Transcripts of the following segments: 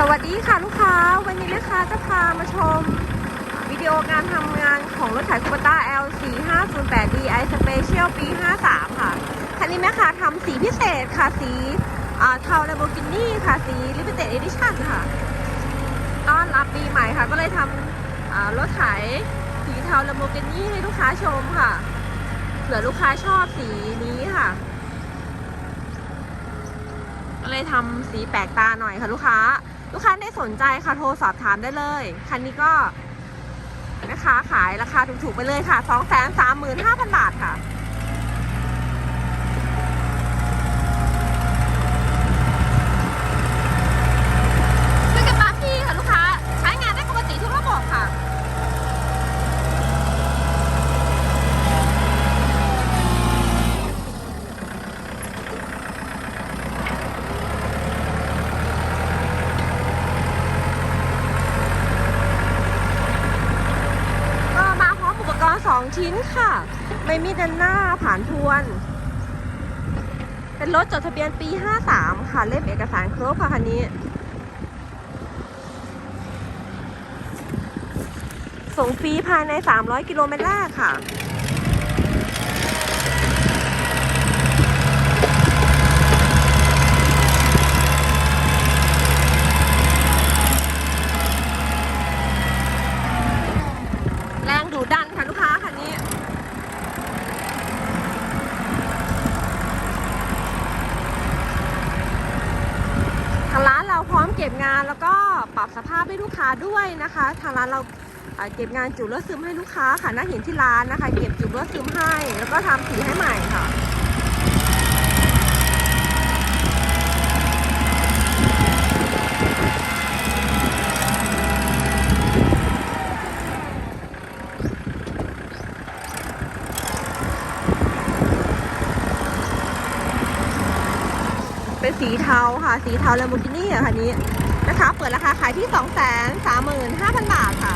สวัสดีค่ะลูกค้า วันนี้นะคะจะพามาชม วิดีโอการทำงานของรถไถคูปต้า L4 508 DI Special ปี 53 ค่ะ คันนี้แม่ค้าทำสีพิเศษค่ะ สีเทา Lamborghini ค่ะ สี Limited Edition ค่ะ ต้อนรับปีใหม่ค่ะ ก็เลยทำรถไถสีเทา Lamborghini ให้ลูกค้าชมค่ะ เผื่อลูกค้าชอบสีนี้ค่ะก็เลยทำสีแปลกตาหน่อยค่ะลูกค้า ลูกค้าได้สนใจค่ะโทรสอบถามได้เลย คันนี้ก็นะคะขายราคาถูกๆไปเลยค่ะ 2 3 5 0 0 0 บาทค่ะ คุยกับปั๊มพี่ค่ะลูกค้า ใช้งานได้ปกติทุกระบบค่ะ ก็มาพร้อมอุป ชิ้นค่ะไม่มีดันหน้าผ่านทวน เป็นรถจดทะเบียนปี 53 ค่ะ เล่มเอกสารครบค่ะคันนี้ ส่งฟรีภายใน 300 กิโลเมตรแรกค่ะ แรงดูดดันค่ะลูกค้าคันนี้ ทางร้านเราพร้อมเก็บงานแล้วก็ปรับสภาพให้ลูกค้าด้วยนะคะ ทางร้านเราเก็บงานจุดรถซึมให้ลูกค้าค่ะน่าเห็นที่ร้านนะคะ เก็บจุดรถซึมให้ แล้วก็ทำสีให้ใหม่ค่ะ สีเทาค่ะ สีเทาแลมโบกินี่ค่ะคันนี้นะคะ เปิดราคาขายที่ 2 3 5 0 0 0 บาทค่ะ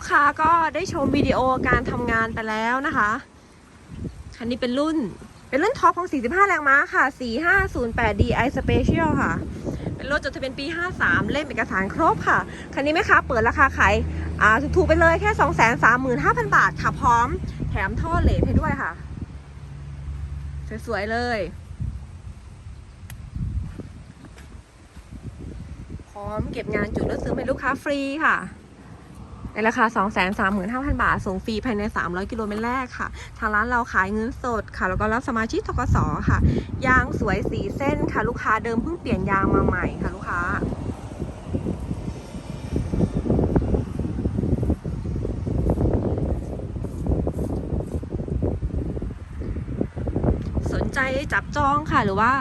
ลูกค้าก็ได้ชมวิดีโอการทำงานไปแล้วนะคะคันนี้เป็นรุ่น เป็นรุ่นท็อปของ 45 แรงม้าค่ะ 4508 DI Special ค่ะ เป็นรถจดทะเบียนปี 53 เล่มเอกสารครบค่ะ คันนี้ไหมคะ เปิดราคาขายอ่าถูกๆไปเลยแค่ 235,000 บาทค่ะ พร้อมแถมท่อเลทให้ด้วยค่ะ สวยๆเลยพร้อมเก็บงานจุดรถซื้อให้ลูกค้าฟรีค่ะ ในราคา 235,000 บาท ส่งฟรีภายใน 300 กิโลเมตรแรกค่ะ ทางร้านเราขายเงินสดค่ะ แล้วก็รับสมาชิกทกสค่ะ ยางสวยสีเส้นค่ะ ลูกค้าเดิมเพิ่งเปลี่ยนยางมาใหม่ค่ะลูกค้า สน ใจจับจองค่ะ หรือว่า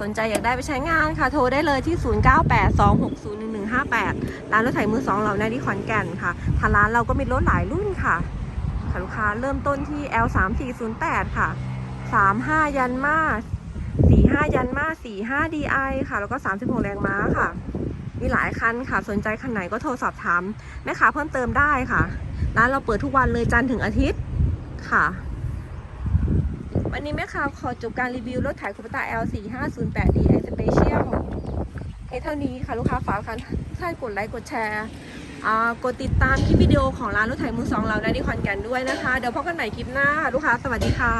สนใจอยากได้ไปใช้งานค่ะ โทรได้เลยที่ 0982601158 ร้านรถไถมือสองเราหน้ที่ขอนแก่นค่ะทางร้านเราก็มีรถหลายรุ่นค่ะค่ะลูกค้าเริ่มต้นที่ L3408 ค่ะ 35 ยันมา45 ยันมา45 DI ค่ะ แล้วก็ 36 แรงม้าค่ะ มีหลายคันค่ะ สนใจคันไหนก็โทรสอบถามแม่ค้าเพิ่มเติมได้ค่ะ ร้านเราเปิดทุกวันเลยจันทร์ถึงอาทิตย์ค่ะ วันนี้แม่ค้าขอจบการรีวิวรถไถคูปตา L4508 DI Special เอเท่านี้ค่ะลูกค้าฝากคันท่านกดไลค์กดแชร์อ่ากดติดตามคลิปวิดีโอของร้านรถไถมือสองเราได้ที่ขอนแก่นด้วยนะคะ เดี๋ยวพบกันใหม่คลิปหน้า ลูกค้าสวัสดีค่ะ